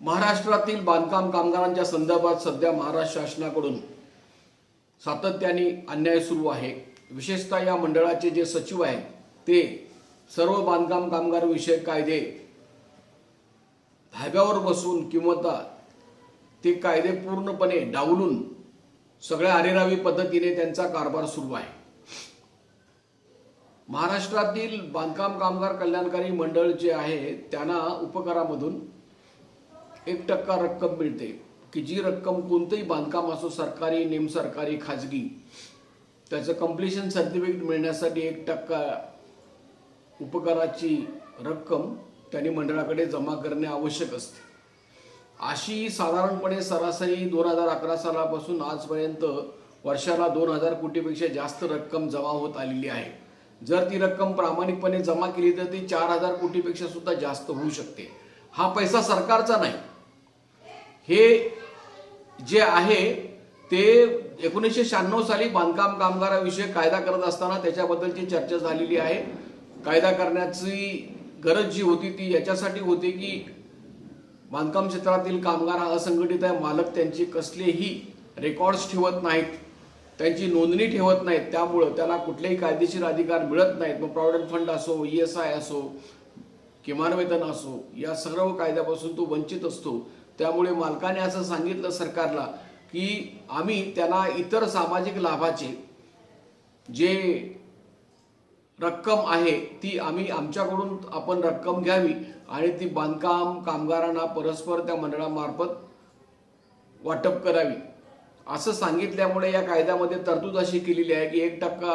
महाराष्ट्रातील बांधकाम कामगारांच्या संदर्भात सध्या महाराष्ट्र शासनाकडून सातत्याने अन्याय सुरू आहे. विशेषतः या मंडळाचे जे सचिव आहेत ते सर्व बांधकाम कामगार विषयक कायदे धाब्यावर बसून किंवा ते कायदे पूर्णपणे डावलून सगळ्या अरेरावी पद्धतीने त्यांचा कारभार सुरू आहे. महाराष्ट्रातील बांधकाम कामगार कल्याणकारी मंडळ जे आहे त्यांना उपकारामधून एक टक्का रक्कम मिळते. की जी रक्कम कोणतंही बांधकाम असो सरकारी निमसरकारी खाजगी त्याचं कम्प्लिशन सर्टिफिकेट मिळण्यासाठी एक टक्का उपकाराची रक्कम त्यांनी मंडळाकडे जमा करणे आवश्यक असते. अशी साधारणपणे सरासरी दोन हजार अकरा सालापासून आजपर्यंत वर्षाला दोन हजार कोटीपेक्षा जास्त रक्कम जमा होत आलेली आहे. जर ती रक्कम प्रामाणिकपणे जमा केली तर ती चार हजार कोटीपेक्षा सुद्धा जास्त होऊ शकते. हा पैसा सरकारचा नाही. हे जे आहे ते एकोणीसशे शहाण्णव साली बांधकाम कामगाराविषयी कायदा करत असताना त्याच्याबद्दलची चर्चा झालेली आहे. कायदा करण्याची गरज जी होती ती याच्यासाठी होती की बांधकाम क्षेत्रातील कामगार हा असंघटित आहे मालक त्यांची कसलेही रेकॉर्ड्स ठेवत नाहीत त्यांची नोंदणी ठेवत नाहीत त्यामुळं त्याला कुठलेही कायदेशीर अधिकार मिळत नाहीत. मग प्रॉव्हिडंट फंड असो ई एस आय असो किमान वेतन असो या सर्व कायद्यापासून तो वंचित असतो. त्यामुळे मालकाने असं सांगितलं सरकारला की आम्ही त्यांना इतर सामाजिक लाभाचे जे रक्कम आहे ती आम्ही आमच्याकडून आपण रक्कम घ्यावी आणि ती बांधकाम कामगारांना परस्पर त्या मंडळामार्फत वाटप करावी. असं सांगितल्यामुळे या कायद्यामध्ये तरतूद अशी केलेली आहे की एक टक्का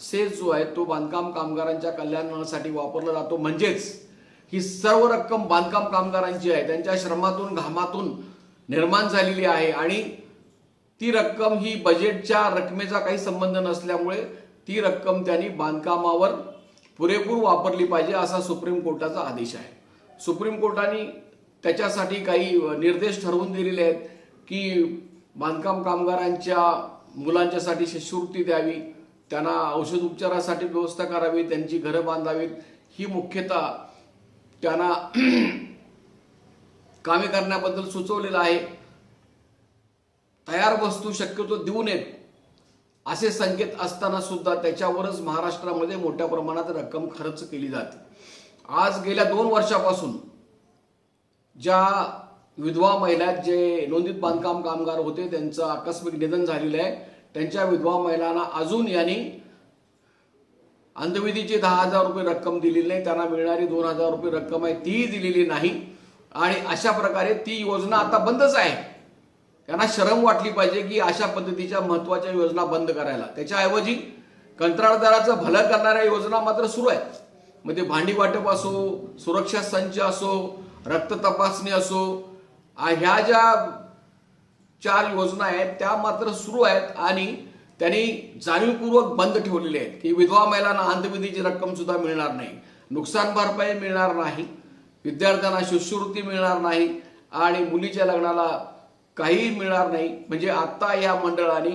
सेस जो आहे तो बांधकाम कामगारांच्या कल्याणासाठी वापरला जातो. म्हणजेच ही सर्व रक्कम बांधकाम कामगारांची आहे. त्यांच्या श्रमातून घामातून निर्माण झालेली आहे आणि ती रक्कम ही बजेटच्या रकमेचा काही संबंध नसल्यामुळे ती रक्कम त्यांनी बांधकामावर पुरेपूर वापरली पाहिजे असा सुप्रीम कोर्टाचा आदेश आहे. सुप्रीम कोर्टाने त्याच्यासाठी काही निर्देश ठरवून दिलेले आहेत की बांधकाम कामगारांच्या मुलांच्यासाठी शिष्यवृत्ती द्यावी त्यांना औषध उपचारासाठी व्यवस्था करावी त्यांची घरं बांधावीत. ही मुख्यतः त्यांना कामे करण्याबद्दल सुचवलेलं आहे. तयार वस्तू शक्यतो देऊ नयेत असे संकेत असताना सुद्धा त्याच्यावरच महाराष्ट्रामध्ये मोठ्या प्रमाणात रक्कम खर्च केली जाते. आज गेल्या दोन वर्षापासून ज्या विधवा महिला जे नोंदीत बांधकाम कामगार होते त्यांचं आकस्मिक निधन झालेलं आहे. त्यांच्या विधवा महिलांना अजून यांनी अंधविधीची दहा हजार रुपये रक्कम दिलेली नाही त्यांना मिळणारी दोन हजार रुपये रक्कम आहे तीही दिलेली नाही. आणि अशा प्रकारे ती योजना आता बंदच आहे. त्यांना शरम वाटली पाहिजे की अशा पद्धतीच्या महत्त्वाच्या योजना बंद करायला. त्याच्याऐवजी कंत्राटदाराचं भलं करणाऱ्या योजना मात्र सुरू आहेत. मग ते भांडी वाटप असो सुरक्षा संच असो रक्त तपासणी असो ह्या ज्या चार योजना आहेत त्या मात्र सुरू आहेत. आणि त्यांनी जाणीवपूर्वक बंद ठेवलेले आहेत की विधवा महिलांना अंधविधीची रक्कम सुद्धा मिळणार नाही. नुकसान भरपाई मिळणार नाही. विद्यार्थ्यांना शिष्यवृत्ती मिळणार नाही. आणि मुलीच्या लग्नाला काहीही मिळणार नाही. म्हणजे आत्ता या मंडळाने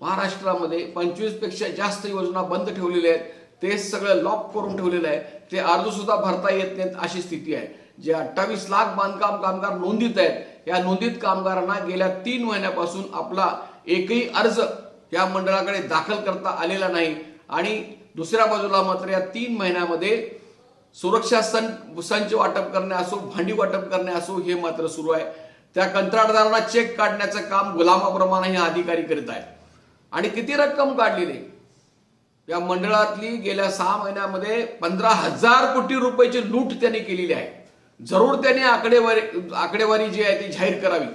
महाराष्ट्रामध्ये पंचवीसपेक्षा जास्त योजना बंद ठेवलेल्या आहेत. ते सगळं लॉक करून ठेवलेलं आहे. ते अर्ज सुद्धा भरता येत नाहीत अशी स्थिती आहे. जे अठ्ठावीस लाख बांधकाम कामगार नोंदीत आहेत या नोंदीत कामगारांना गेल्या तीन महिन्यापासून आपला एकही अर्ज या मंडळाकडे दाखल करता आलेला नाही. आणि दुसऱ्या बाजूला मात्र या तीन महिन्यामध्ये सुरक्षा संच संच वाटप करणे असो भांडी वाटप करणे असो हे मात्र सुरू आहे. त्या कंत्राटदारांना चेक काढण्याचं काम गुलामाप्रमाणे हे अधिकारी करीत आहेत. आणि किती रक्कम काढलेली? या मंडळातली गेल्या सहा महिन्यामध्ये पंधरा हजार कोटी रुपयाची लूट त्यांनी केलेली आहे. जरूर त्यांनी आकडेवारी आकडेवारी जी आहे ती जाहीर करावी.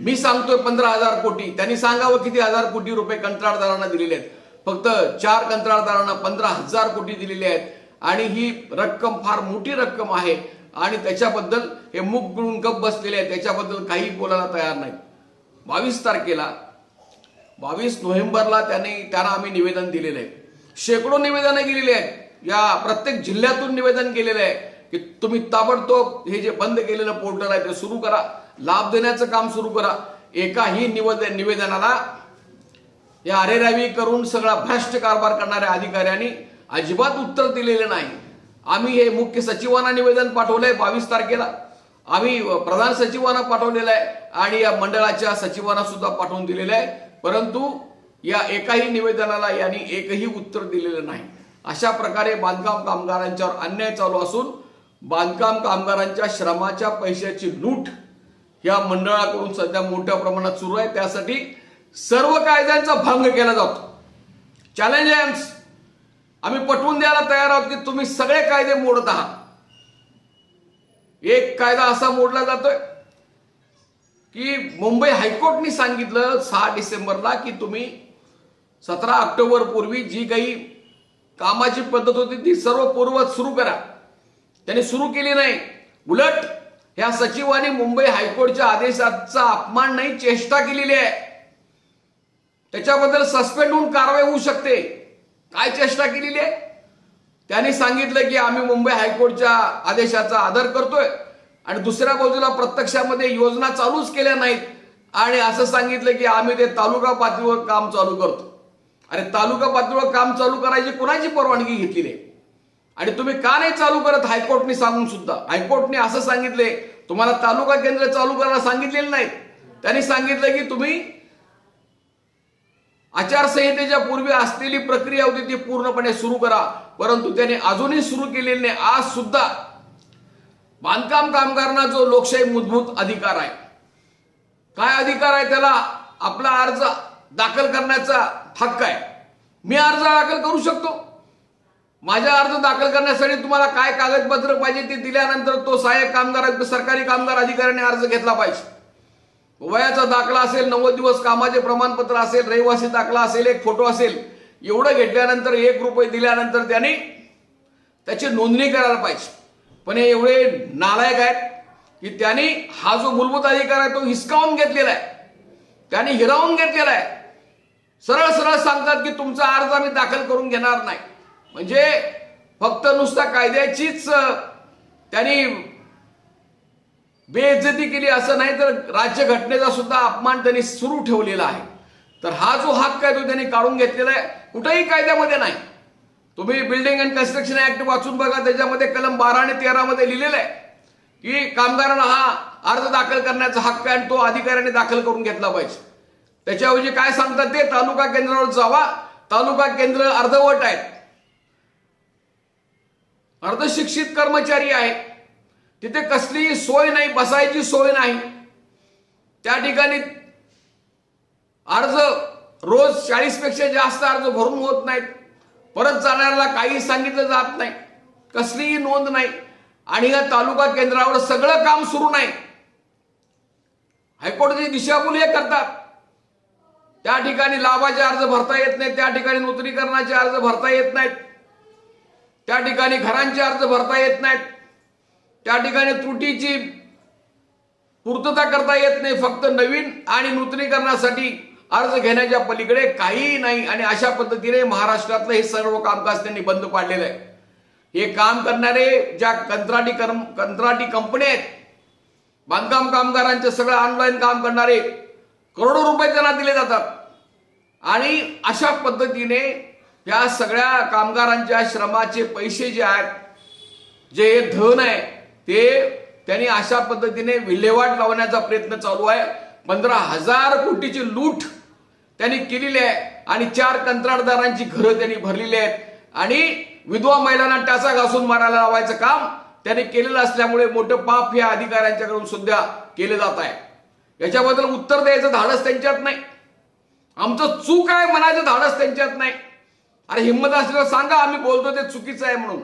मी सांगतोय पंधरा हजार कोटी. त्यांनी सांगावं किती हजार कोटी रुपये कंत्राटदारांना दिलेले आहेत. फक्त चार कंत्राटदारांना पंधरा हजार कोटी दिलेले आहेत. आणि ही रक्कम फार मोठी रक्कम आहे. आणि त्याच्याबद्दल हे मुख गुळून गप बसलेले आहेत. त्याच्याबद्दल काही बोलायला तयार नाही बावीस तारखेला बावीस नोव्हेंबरला त्यांनी त्यांना आम्ही निवेदन दिलेलं आहे. शेकडो निवेदनं गेलेली आहेत. या प्रत्येक जिल्ह्यातून निवेदन केलेलं आहे की तुम्ही ताबडतोब हे जे बंद केलेलं पोर्टल आहे ते सुरू करा. लाभ देण्याचं काम सुरू करा. एकाही निवेदन निवेदनाला या अरेरावी करून सगळा भ्रष्ट कारभार करणाऱ्या अधिकाऱ्यांनी अजिबात उत्तर दिलेलं नाही. आम्ही हे मुख्य सचिवांना निवेदन पाठवलंय बावीस तारखेला. आम्ही प्रधान सचिवांना पाठवलेलं आहे आणि या मंडळाच्या सचिवांना सुद्धा पाठवून दिलेलं आहे. परंतु या एकाही निवेदनाला यांनी एकही उत्तर दिलेलं नाही. अशा प्रकारे बांधकाम कामगारांच्यावर अन्याय चालू असून बांधकाम कामगारांच्या श्रमाच्या पैशाची लूट या मंडळाकडून सध्या मोठ्या प्रमाणात सुरू आहे. त्यासाठी सर्व कायद्यांचा भंग केला जातो. चॅलेंज आम्ही पटवून द्यायला तयार आहोत की तुम्ही सगळे कायदे मोडत आहात. एक कायदा असा मोडला जातोय की मुंबई हायकोर्टने सांगितलं सहा डिसेंबरला की तुम्ही सतरा ऑक्टोबर पूर्वी जी काही कामाची पद्धत होती ती सर्व पूर्वत सुरू करा. त्यांनी सुरू केली नाही. उलट ह्या सचिवांनी मुंबई हायकोर्टच्या आदेशाचा अपमान नाही चेष्टा केलेली आहे. त्याच्याबद्दल सस्पेंड होऊन कारवाई होऊ शकते. काय चेष्टा केलेली आहे? त्यांनी सांगितलं की आम्ही मुंबई हायकोर्टच्या आदेशाचा आदर करतोय आणि दुसऱ्या बाजूला प्रत्यक्षामध्ये योजना चालूच केल्या नाहीत. आणि असं सांगितलं की आम्ही ते तालुका पातळीवर काम चालू करतो. अरे तालुका पातळीवर काम चालू करायची कोणाची परवानगी घेतली नाही? आणि तुम्ही का नाही चालू करत हायकोर्टने सांगून सुद्धा? हायकोर्टने असं सांगितले तुम्हाला तालुका केंद्र चालू करायला सांगितलेलं नाही. त्यांनी सांगितलं की तुम्ही आचारसंहितेच्या पूर्वी असलेली प्रक्रिया होती ती पूर्णपणे सुरू करा. परंतु त्याने अजूनही सुरू केलेली नाही. आज सुद्धा बांधकाम कामगारांना जो लोकशाही मूलभूत अधिकार आहे काय अधिकार आहे त्याला आपला अर्ज दाखल करण्याचा हक्क आहे. मी अर्ज दाखल करू शकतो? माझा अर्ज दाखल करण्यासाठी तुम्हाला काय कागदपत्र पाहिजे ते दिल्यानंतर तो सहाय्यक कामगार सरकारी कामगार अधिकाऱ्याने अर्ज घेतला पाहिजे. वयाचा दाखला असेल नव्वद दिवस कामाचे प्रमाणपत्र असेल रहिवासी दाखला असेल एक फोटो असेल एवढं घेतल्यानंतर एक रुपये दिल्यानंतर त्याने त्याची नोंदणी करायला पाहिजे. पण हे एवढे नालायक आहेत की त्यांनी हा जो मूलभूत अधिकार आहे तो हिसकावून घेतलेला आहे. त्यांनी हिरावून घेतलेला आहे. सरळ सरळ सांगतात की तुमचा अर्ज आम्ही दाखल करून घेणार नाही. म्हणजे फक्त नुसता कायद्याचीच त्यांनी बेइज्जती केली असं नाही तर राज्य घटनेचा सुद्धा अपमान त्यांनी सुरू ठेवलेला आहे. तर हा जो हक्क आहे तो त्यांनी काढून घेतलेला आहे कुठेही कायद्यामध्ये नाही. तुम्ही बिल्डिंग अँड कन्स्ट्रक्शन ऍक्ट वाचून बघा त्याच्यामध्ये कलम बारा आणि तेरा मध्ये लिहिलेलं आहे की कामगारांना हा अर्ज दाखल करण्याचा हक्क आहे आणि तो अधिकाऱ्याने दाखल करून घेतला पाहिजे. त्याच्याऐवजी काय सांगतात ते? तालुका केंद्रावर जावा. तालुका केंद्र अर्धवट आहेत. अर्धशिक्षित कर्मचारी आहे. तिथे कसलीही सोय नाही बसायची सोय नाही. त्या ठिकाणी अर्ज रोज चाळीसपेक्षा जास्त अर्ज भरून होत नाहीत. परत जाणाऱ्याला काही सांगितलं जात नाही. कसलीही नोंद नाही. आणि या तालुका केंद्रावर सगळं काम सुरू नाही. हायकोर्टाची दिशाभूल हे करतात. त्या ठिकाणी लाभाचे अर्ज भरता येत नाहीत. त्या ठिकाणी नूतनीकरणाचे अर्ज भरता येत नाहीत. त्या ठिकाणी घरांचे अर्ज भरता येत नाहीत. त्या ठिकाणी त्रुटीची पूर्तता करता येत नाही. फक्त नवीन आणि नूतनीकरणासाठी अर्ज घेण्याच्या पलीकडे काहीही नाही आणि अशा पद्धतीने महाराष्ट्रातलं हे सर्व कामकाज त्यांनी बंद पाडलेलं आहे. हे काम करणारे ज्या कंत्राटी कर्म कंत्राटी कंपन्या आहेत बांधकाम कामगारांचे सगळं ऑनलाईन काम करणारे करोडो रुपये त्यांना दिले जातात. आणि अशा पद्धतीने या सगळ्या कामगारांच्या श्रमाचे पैसे जे आहेत जे हे धन आहे ते त्यांनी अशा पद्धतीने विल्हेवाट लावण्याचा प्रयत्न चालू आहे. पंधरा हजार कोटीची लूट त्यांनी केलेली आहे आणि चार कंत्राटदारांची घरं त्यांनी भरलेली आहेत. आणि विधवा महिलांना टाचा घासून मारायला लावायचं काम त्यांनी केलेलं असल्यामुळे मोठं पाप या अधिकाऱ्यांच्याकडून सुद्धा केलं जात आहे. याच्याबद्दल उत्तर द्यायचं धाडस त्यांच्यात नाही. आमचं चूक आहे म्हणायचं धाडस त्यांच्यात नाही. अरे हिंमत असलेलं सांगा आम्ही बोलतो ते चुकीचं आहे म्हणून.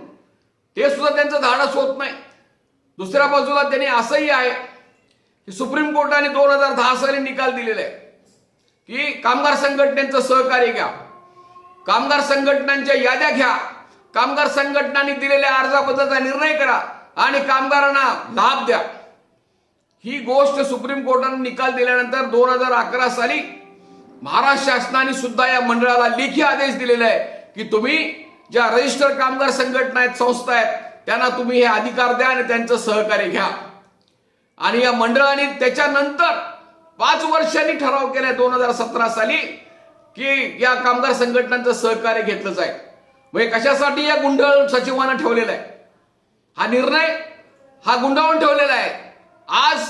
ते सुद्धा त्यांचं धाडस होत नाही. दुसऱ्या बाजूला त्यांनी असंही आहे की सुप्रीम कोर्टाने दोन हजार दहा साली निकाल दिलेला आहे. की कामगार संघटनेचं सहकार्य घ्या. कामगार संघटनांच्या याद्या घ्या. कामगार संघटनांनी दिलेल्या अर्जाबद्दलचा निर्णय करा आणि कामगारांना लाभ द्या. ही गोष्ट सुप्रीम कोर्टाने निकाल दिल्यानंतर दोन हजार अकरा साली महाराष्ट्र शासनाने सुद्धा या मंडळाला लेखी आदेश दिलेला आहे. की तुम्ही ज्या रजिस्टर कामगार संघटना आहेत संस्था आहेत त्यांना तुम्ही हे अधिकार द्या आणि त्यांचं सहकार्य घ्या. आणि या मंडळाने त्याच्यानंतर पाच वर्षांनी ठराव केलाय दोन हजार सतरा साली की या कामगार संघटनांचं सहकार्य घेतलं जाईल. म्हणजे कशासाठी या गुंडाळून सचिवांना ठेवलेला आहे? हा निर्णय हा गुंडाळून ठेवलेला आहे. आज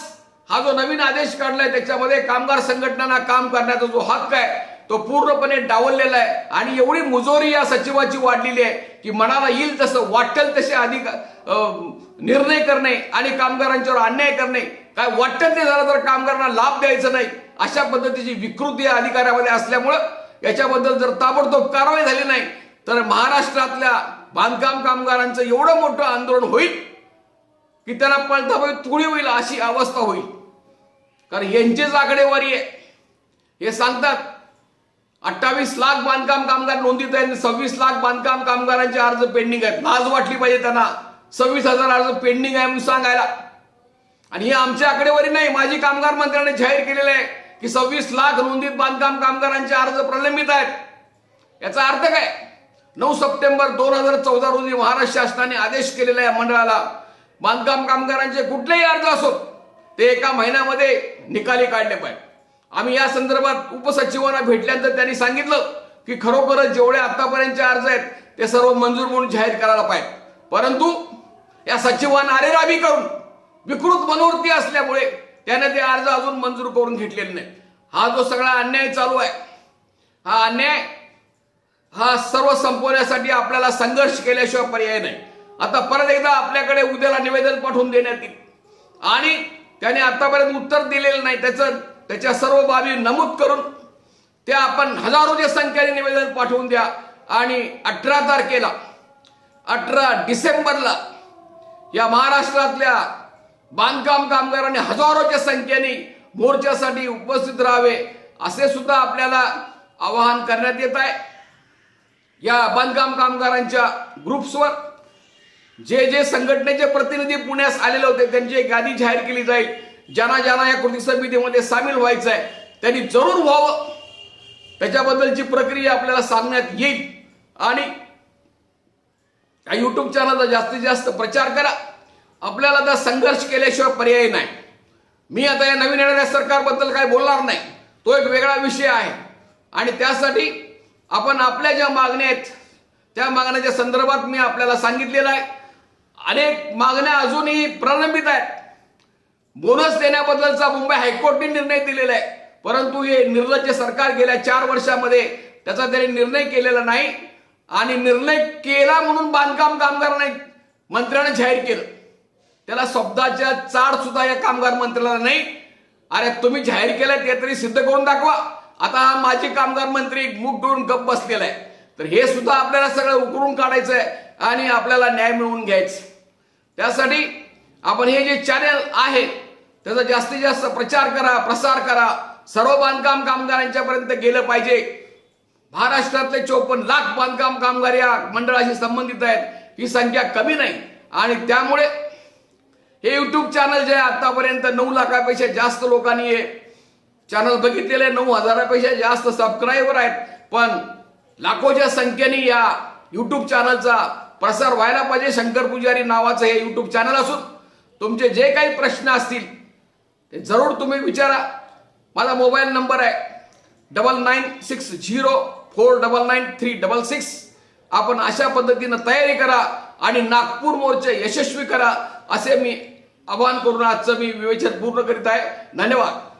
हा जो नवीन आदेश काढलाय त्याच्यामध्ये कामगार संघटनांना काम करण्याचा जो हक्क आहे तो पूर्णपणे डावललेला आहे. आणि एवढी मुजोरी या सचिवाची वाढलेली आहे की मनाला येईल तसं वाटेल तसे अधिक निर्णय करणे आणि कामगारांच्यावर अन्याय करणे. काय वाटेल ते झालं तर कामगारांना लाभ द्यायचा नाही. अशा पद्धतीची विकृती या अधिकाऱ्यामध्ये असल्यामुळं याच्याबद्दल जर ताबडतोब कारवाई झाली नाही तर महाराष्ट्रातल्या बांधकाम कामगारांचं एवढं मोठं आंदोलन होईल की त्यांना पळता तुळी होईल अशी अवस्था होईल. कारण यांचीच आकडेवारी आहे. हे सांगतात अठ्ठावीस लाख बांधकाम कामगार नोंदीत आहेत सव्वीस लाख बांधकाम कामगारांचे अर्ज पेंडिंग आहेत. लाज वाटली पाहिजे त्यांना. सव्वीस हजार अर्ज पेंडिंग आहे म्हणून सांगायला. आणि हे आमच्या आकडेवारी नाही माझी कामगार मंत्र्याने जाहीर केलेलं आहे की सव्वीस लाख नोंदीत बांधकाम कामगारांचे अर्ज प्रलंबित आहेत. याचा अर्थ काय? नऊ सप्टेंबर दोन हजार चौदा रोजी महाराष्ट्र शासनाने आदेश केलेला आहे मंडळाला बांधकाम कामगारांचे कुठलेही अर्ज असो ते एका महिन्यामध्ये निकाली काढले पाहिजे. आम्ही या संदर्भात उपसचिवांना भेटल्यानंतर त्यांनी सांगितलं की खरोखरच जेवढे आतापर्यंतचे अर्ज आहेत ते सर्व मंजूर म्हणून जाहीर करायला पाहिजे परंतु या सचिवांना अरेरावी करून विकृत मनोवृत्ती असल्यामुळे त्याने ते अर्ज अजून मंजूर करून घेतलेले नाही हा जो सगळा अन्याय चालू आहे हा अन्याय हा सर्व संपवण्यासाठी आपल्याला संघर्ष केल्याशिवाय पर्याय नाही. आता परत एकदा आपल्याकडे उद्याला निवेदन पाठवून देण्यात येईल. आणि त्याने आतापर्यंत उत्तर दिलेलं नाही त्याचं त्याच्या सर्व बाबी नमूद करून त्या आपण हजारोच्या संख्येने निवेदन पाठवून द्या. आणि अठरा तारखेला अठरा डिसेंबरला या महाराष्ट्रातल्या बांधकाम कामगारांनी हजारोच्या संख्येने मोर्चासाठी उपस्थित राहावे असे सुद्धा आपल्याला आवाहन करण्यात येत आहे. या बांधकाम कामगारांच्या ग्रुप्सवर जे जे संघटनेचे प्रतिनिधी पुण्यास आलेले होते त्यांची एक यादी जाहीर केली जाईल. ज्यांना ज्यांना या कृती समितीमध्ये सामील व्हायचं आहे त्यांनी जरूर व्हावं. त्याच्याबद्दलची प्रक्रिया आपल्याला सांगण्यात येईल आणि या युट्यूब चॅनलचा जास्तीत जास्त प्रचार करा. आपल्याला आता संघर्ष केल्याशिवाय पर्याय नाही. मी आता या नवीन येणाऱ्या सरकारबद्दल काय बोलणार नाही. तो एक वेगळा विषय आहे. आणि त्यासाठी आपण आपल्या ज्या मागण्या आहेत त्या मागण्याच्या संदर्भात मी आपल्याला सांगितलेलं आहे. अनेक मागण्या अजूनही प्रलंबित आहेत. बोनस देण्याबद्दलचा मुंबई हायकोर्टने निर्णय दिलेला आहे. परंतु हे निर्लज्ज सरकार गेल्या चार वर्षामध्ये त्याचा त्यांनी निर्णय केलेला नाही आणि निर्णय केला म्हणून बांधकाम कामगारांना मंत्र्याने जाहीर केलं. त्याला शब्दाच्या चाड सुद्धा या कामगार मंत्र्याला नाही. अरे तुम्ही जाहीर केलं ते तरी सिद्ध करून दाखवा. आता हा माजी कामगार मंत्री मुख डोळून गप बसलेला आहे. तर हे सुद्धा आपल्याला सगळं उकरून काढायचं आहे आणि आपल्याला न्याय मिळवून घ्यायचं त्यासाठी आपण हे जे चॅनल आहे त्याचा जास्तीत जास्त प्रचार करा प्रसार करा. सर्व बांधकाम कामगारांच्यापर्यंत गेलं पाहिजे. महाराष्ट्रातले चोपन्न लाख बांधकाम कामगार या मंडळाशी संबंधित आहेत. ही संख्या कमी नाही. आणि त्यामुळे हे युट्यूब चॅनल जे आहे आतापर्यंत नऊ लाखापेक्षा जास्त लोकांनी हे चॅनल बघितलेले. नऊ हजारापेक्षा जास्त सबस्क्रायबर आहेत. पण लाखोच्या संख्येने या युट्यूब चॅनलचा प्रसार व्हायला पाहिजे. शंकर पुजारी नावाचं हे युट्यूब चॅनल असून तुमचे जे काही प्रश्न असतील जरूर तुम्ही विचारा. माझा मोबाईल नंबर आहे. Double nine six zero four double nine three double six. आपण अशा पद्धतीनं तयारी करा आणि नागपूर मोर्चे यशस्वी करा असे मी आवाहन करून आजचं मी विवेचन पूर्ण करीत आहे. धन्यवाद.